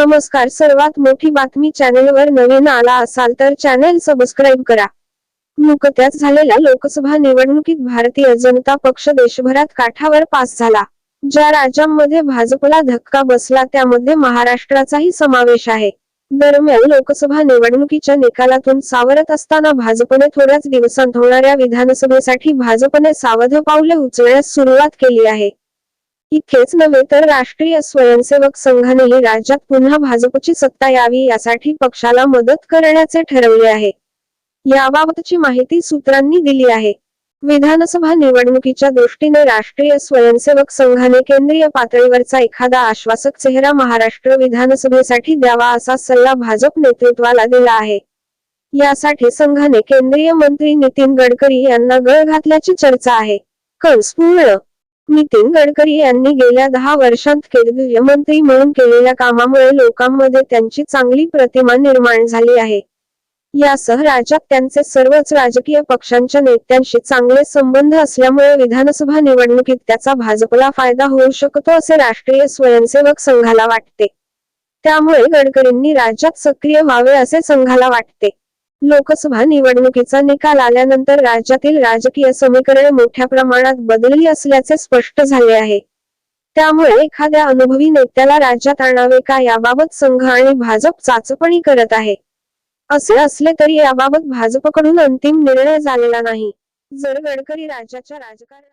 नमस्कार. सर्वात मोठी बातमी चॅनेलवर नवीन आला असाल तर चॅनेल सबस्क्राईब करा. नुकत्याच झालेल्या लोकसभा निवडणुकीत भारतीय जनता पक्ष देशभरात काठावर पास झाला. ज्या राज्यांमध्ये भाजपला धक्का बसला त्यामध्ये महाराष्ट्राचाही समावेश आहे. दरम्यान लोकसभा निवडणुकीच्या निकालातून सावरत असताना भाजपने थोड्याच दिवसांत होणाऱ्या विधानसभेसाठी भाजपने सावध पावले उचलण्यास सुरुवात केली आहे. इतकेच नव्हे तर राष्ट्रीय स्वयंसेवक संघानेही राज्यात पुन्हा भाजपची सत्ता यावी यासाठी पक्षाला मदत करण्याचे ठरवले आहे. याबाबतची माहिती सूत्रांनी दिली आहे. विधानसभा निवडणुकीच्या दृष्टीने राष्ट्रीय स्वयंसेवक संघाने केंद्रीय पातळीवरचा एखादा आश्वासक चेहरा महाराष्ट्र विधानसभेसाठी द्यावा असा सल्ला भाजप नेतृत्वाला दिला आहे. यासाठी संघाने केंद्रीय मंत्री नितीन गडकरी यांना गळ घातल्याची चर्चा आहे. कंस पूर्ण नितीन गडकरी यांनी गेल्या दहा वर्षांत केंद्रीय मंत्री म्हणून केलेल्या कामामुळे लोकांमध्ये त्यांची चांगली प्रतिमा निर्माण झाली आहे. यासह राज्यात त्यांचे सर्वच राजकीय पक्षांच्या नेत्यांशी चांगले संबंध असल्यामुळे विधानसभा निवडणुकीत त्याचा भाजपला फायदा होऊ शकतो असे राष्ट्रीय स्वयंसेवक संघाला वाटते. त्यामुळे गडकरींनी राज्यात सक्रिय व्हावे असे संघाला वाटते. लोकसभा निवडणुकीचा निकाल आल्यानंतर राज्यातील राजकीय समीकरण मोठ्या प्रमाणात बदलली असल्याचे स्पष्ट झाले आहे. त्यामुळे एखाद्या अनुभवी नेत्याला राज्यात आणावे का याबाबत संघ आणि भाजप चाचपणी करत आहे. असे असले तरी याबाबत भाजपकडून अंतिम निर्णय झालेला नाही. जर गडकरी राज्याच्या राजकारण